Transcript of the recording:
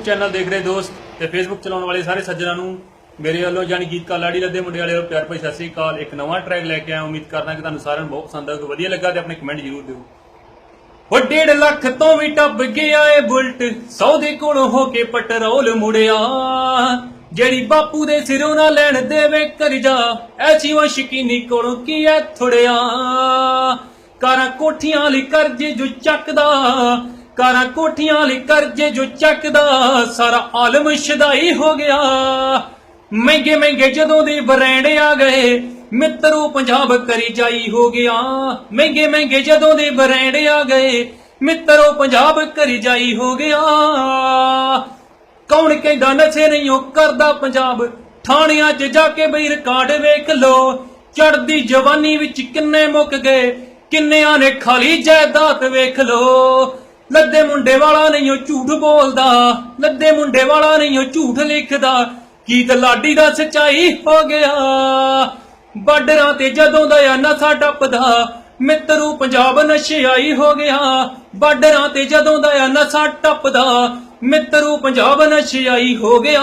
Channel ਦੇਖ ਰਹੇ ਦੋਸਤ ਤੇ ਫੇਸਬੁੱਕ ਚਲਾਉਣ ਵਾਲੇ ਸਾਰੇ ਸੱਜਣਾਂ ਨੂੰ ਮੇਰੇ ਵੱਲੋਂ ਜਾਨੀ ਗੀਤਕਾਰ ਲਾੜੀ ਲੱਦੇ ਮੁੰਡੇ ਵਾਲੇ ਨੂੰ ਪਿਆਰ ਭਰੀ ਸਤਿ ਸ੍ਰੀ ਅਕਾਲ। ਇੱਕ ਨਵਾਂ ਟਰੈਕ ਲੈ ਕੇ ਆਇਆ, ਉਮੀਦ ਕਰਦਾ ਕਿ ਤੁਹਾਨੂੰ ਸਾਰਿਆਂ ਨੂੰ ਬਹੁਤ ਪਸੰਦ ਆਊਗਾ। ਵਧੀਆ ਲੱਗਾ ਤੇ ਆਪਣੇ ਕਮੈਂਟ ਜ਼ਰੂਰ ਦਿਓ। ਉਹ 1.5 ਲੱਖ ਤੋਂ ਵੀ ਟੱਪ ਗਿਆ ਏ ਬੁਲਟ 100 ਕੋਲੋਂ ਹੋ ਕੇ ਪਟਰੋਲ ਮੁੜਿਆ। ਜਿਹੜੀ ਬਾਪੂ ਦੇ ਸਿਰੋਂ ਨਾ ਲੈਣ ਦੇਵੇ ਕਰਜਾ ਐਸੀ ਉਹ ਸ਼ਕੀਨੀ ਕੋਲੋਂ ਕੀ ਐ ਥੋੜਿਆ ਕਾਰਾਂ ਕੋਠੀਆਂ ਲਈ ਕਰਜ਼ੇ ਜੋ ਚੱਕਦਾ, ਕਾਰਾਂ ਕੋਠੀਆਂ ਲਈ ਕਰਜ਼ੇ ਜੋ ਚੱਕਦਾ, ਸਾਰਾ ਆਲਮ ਸ਼ਦਾਈ ਹੋ ਗਿਆ। ਮਹਿੰਗੇ ਮਹਿੰਗੇ ਜਦੋਂ ਦੇ ਬ੍ਰਾਂਡ ਆ ਗਏ, ਮਿੱਤਰੋ ਪੰਜਾਬ ਕਰੀ ਜਾਈ ਹੋ ਗਿਆ। ਮਹਿੰਗੇ ਮਹਿੰਗੇ ਜਦੋਂ ਦੇ ਬ੍ਰਾਂਡ ਆ ਗਏ, ਮਿੱਤਰੋ ਪੰਜਾਬ ਕਰੀ ਜਾਈ ਹੋ ਗਿਆ। ਕੌਣ ਕਹਿੰਦਾ ਨਸ਼ੇ ਨਹੀਂ ਉਹ ਕਰਦਾ ਪੰਜਾਬ? ਥਾਣਿਆਂ 'ਚ ਜਾ ਕੇ ਬਈ ਰਿਕਾਰਡ ਵੇਖ ਲੋ ਚੜਦੀ ਜਵਾਨੀ ਵਿੱਚ ਕਿੰਨੇ ਮੁੱਕ ਗਏ। ਕਿੰਨਿਆਂ ਨੇ ਖਾਲੀ ਜਾਇਦਾਦ ਵੇਖ ਲੋ? ਲੱਦੇ ਮੁੰਡੇ ਵਾਲਾ ਨਹੀਂ ਉਹ ਝੂਠ ਬੋਲਦਾ। ਲੱਦੇ ਮੁੰਡੇ ਵਾਲਾ ਨਹੀਂ ਉਹ ਝੂਠ ਲਿਖਦਾ। ਗੀਤ ਲਾਡੀ ਦਾ ਸਚਾਈ ਹੋ ਗਿਆ? ਬਾਰਡਰਾਂ ਤੇ ਜਦੋਂ ਦਾ ਨਸ਼ਾ ਟੱਪਦਾ, ਮਿੱਤਰੂ ਪੰਜਾਬ ਨਸ਼ਿਆਈ ਹੋ ਗਿਆ। ਬਾਰਡਰਾਂ ਤੇ ਜਦੋਂ ਦਾ ਆ ਨਸ਼ਾ ਟੱਪਦਾ, ਮਿੱਤਰੂ ਪੰਜਾਬ ਨਸ਼ਿਆਈ ਹੋ ਗਿਆ।